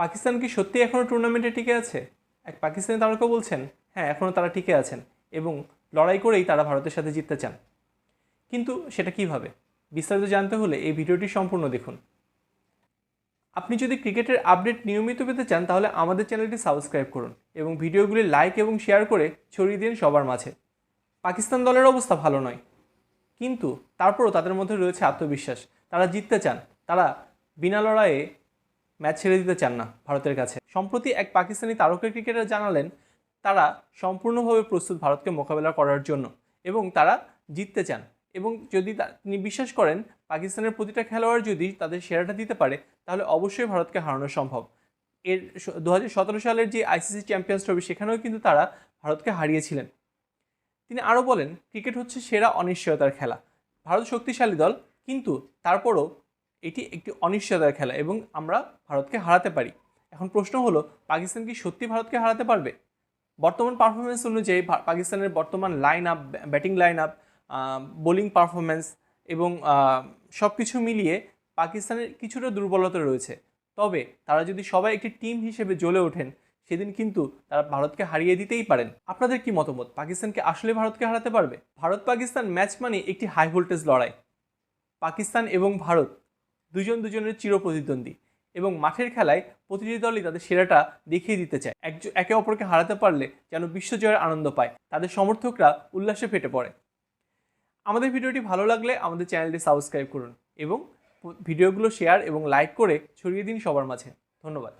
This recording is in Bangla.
পাকিস্তান কি সত্যি এখনও টুর্নামেন্টে টিকে আছে? এক পাকিস্তানি তারকা বলছেন হ্যাঁ এখনও তারা টিকে আছেন এবং লড়াই করেই তারা ভারতের সাথে জিততে চান। কিন্তু সেটা কীভাবে? বিস্তারিত জানতে হলে এই ভিডিওটি সম্পূর্ণ দেখুন। আপনি যদি ক্রিকেটের আপডেট নিয়মিত পেতে চান, তাহলে আমাদের চ্যানেলটি সাবস্ক্রাইব করুন এবং ভিডিওগুলি লাইক এবং শেয়ার করে ছড়িয়ে দিন সবার মাঝে। পাকিস্তান দলের অবস্থা ভালো নয়। কিন্তু তারপরও তাদের মধ্যে রয়েছে আত্মবিশ্বাস। তারা জিততে চান। তারা বিনা লড়াইয়ে ম্যাচ ছেড়ে দিতে চান না ভারতের কাছে। সম্প্রতি এক পাকিস্তানি তারকা ক্রিকেটার জানালেন, তারা সম্পূর্ণভাবে প্রস্তুত ভারতকে মোকাবেলা করার জন্য এবং তারা জিততে চান। এবং যদি তিনি বিশ্বাস করেন, পাকিস্তানের প্রতিটা খেলোয়াড় যদি তাদের সেরাটা দিতে পারে, তাহলে অবশ্যই ভারতকে হারানো সম্ভব। এর দু হাজার সতেরো সালের যে আইসিসি চ্যাম্পিয়ন্স ট্রফি, সেখানেও কিন্তু তারা ভারতকে হারিয়েছিলেন। তিনি আরও বলেন, ক্রিকেট হচ্ছে সেরা অনিশ্চয়তার খেলা। ভারত শক্তিশালী দল, কিন্তু তারপরও এটি একটি অনিশ্চয়তার খেলা এবং আমরা ভারতকে হারাতে পারি। এখন প্রশ্ন হলো, পাকিস্তান কি সত্যি ভারতকে হারাতে পারবে? বর্তমান পারফরমেন্স অনুযায়ী পাকিস্তানের বর্তমান line up batting line up bowling performance এবং সব কিছু মিলিয়ে পাকিস্তানের কিছুটা দুর্বলতা রয়েছে। তবে তারা যদি সবাই একটি টিম হিসেবে জ্বলে ওঠেন, সেদিন কিন্তু তারা ভারতকে হারিয়ে দিতেই পারেন। আপনাদের কি মতামত? পাকিস্তানকে আসলে ভারতকে হারাতে পারবে? ভারত পাকিস্তান ম্যাচ মানে একটি হাই ভোল্টেজ লড়াই। পাকিস্তান এবং ভারত দুজন দুজনের চির প্রতিদ্বন্দ্বী এবং মাঠের খেলায় প্রতিটি দলই তাদের সেরাটা দেখিয়ে দিতে চায়। একজ- একে অপরকে হারাতে পারলে যেন বিশ্বজয়ের আনন্দ পায়, তাদের সমর্থকরা উল্লাসে ফেটে পড়ে। আমাদের ভিডিওটি ভালো লাগলে আমাদের চ্যানেলটি সাবস্ক্রাইব করুন এবং ভিডিওগুলো শেয়ার এবং লাইক করে ছড়িয়ে দিন সবার মাঝে। ধন্যবাদ।